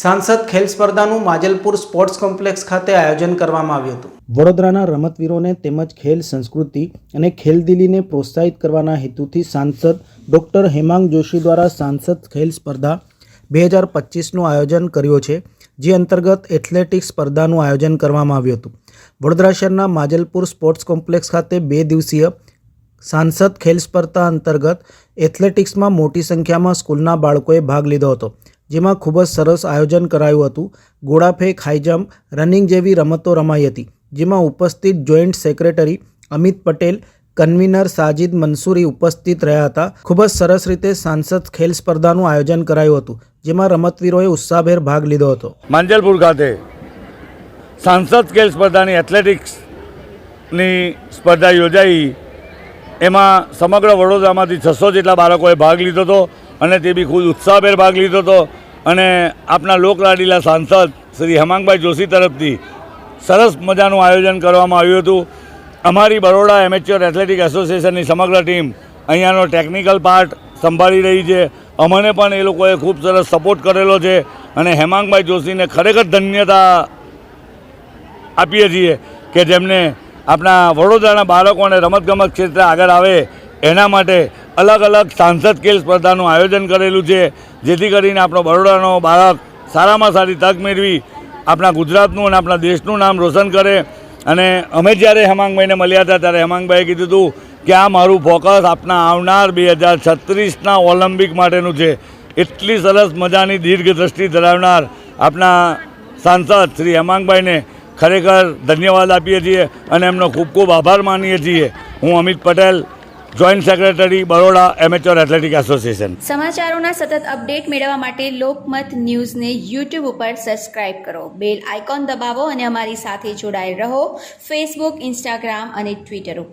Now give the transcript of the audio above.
સાંસદ ખેલ સ્પર્ધાનું માજલપુર સ્પોર્ટ્સ કોમ્પ્લેક્સ ખાતે આયોજન કરવામાં આવ્યું હતું. વડોદરાના રમતવીરોને તેમજ ખેલ સંસ્કૃતિ અને ખેલદિલીને પ્રોત્સાહિત કરવાના હેતુથી સાંસદ ડૉક્ટર હેમાંગ જોશી દ્વારા સાંસદ ખેલ સ્પર્ધા બે હજાર પચીસનું આયોજન કર્યું છે, જે અંતર્ગત એથ્લેટિક્સ સ્પર્ધાનું આયોજન કરવામાં આવ્યું હતું. વડોદરા શહેરના માજલપુર સ્પોર્ટ્સ કોમ્પ્લેક્સ ખાતે બે દિવસીય સાંસદ ખેલ સ્પર્ધા અંતર્ગત એથ્લેટિક્સમાં મોટી સંખ્યામાં સ્કૂલના બાળકોએ ભાગ લીધો હતો. જેમાં ખૂબ જ સરસ આયોજન કરાયું હતું. ગોળાફેંક હાઈજમ્પ રનિંગ જેવી રમતો રમાઈ હતી, જેમાં ઉપસ્થિત joint secretary Amit Patel, convener Sajid Mansuri ઉપસ્થિત રહ્યા હતા. ખૂબ જ સરસ રીતે સાંસદ ખેલ સ્પર્ધાનું આયોજન કરાયું હતું, જેમાં રમતવીરોએ ઉત્સાહભેર ભાગ લીધો હતો. માંજલપુર ખાતે સાંસદ ખેલ સ્પર્ધાની એથ્લેટિક્સની સ્પર્ધા યોજાઈ. એમાં સમગ્ર વડોદરામાંથી છસો જેટલા બાળકોએ ભાગ લીધો હતો અને તે બી ખૂબ ઉત્સાહભેર ભાગ લીધો હતો. અને આપના લોકલાડીલા સાંસદ શ્રી હેમાંગભાઈ જોશી તરફથી સરસ મજાનું આયોજન કરવામાં આવ્યું હતું. અમારી બરોડા એમેચ્યોર એથ્લેટિક એસોસિએશનની સમગ્ર ટીમ અહીંયાનો ટેકનિકલ પાર્ટ સંભાળી રહી છે. અમને પણ એ લોકોએ ખૂબ સરસ સપોર્ટ કરેલો છે અને હેમાંગભાઈ જોશીને ખરેખર ધન્યતા આપીએ છીએ કે જેમને આપણા વડોદરાના બાળકોને રમતગમત ક્ષેત્રે આગળ આવે એના માટે અલગ અલગ સાંસદ ખેલ સ્પર્ધાનું આયોજન કરેલું છે, જેથી કરીને આપણો બરોડાનો બાળક સારામાં સારી તક મેળવી આપણા ગુજરાતનું અને આપણા દેશનું નામ રોશન કરે. અને અમે જ્યારે હેમાંગભાઈને મળ્યા હતા, ત્યારે હેમાંગભાઈએ કીધું હતું કે આ મારું ફોકસ આપના આવનાર બે હજાર છત્રીસના ઓલિમ્પિક માટેનું છે. એટલી સરસ મજાની દીર્ઘ દ્રષ્ટિ ધરાવનાર આપણા સાંસદ શ્રી હેમાંગભાઈને ખરેખર ધન્યવાદ આપીએ છીએ અને એમનો ખૂબ ખૂબ આભાર માનીએ છીએ. હું Amit Patel joint secretary Baroda amateur athletic association સમાચારોના સતત અપડેટ મેળવવા માટે લોકમત ન્યૂઝને યુટ્યુબ ઉપર સબસ્ક્રાઇબ કરો. બેલ આઇકોન દબાવો અને અમારી સાથે જોડાયેલ રહો. ફેસબુક ઇન્સ્ટાગ્રામ અને ટ્વિટર ઉપર.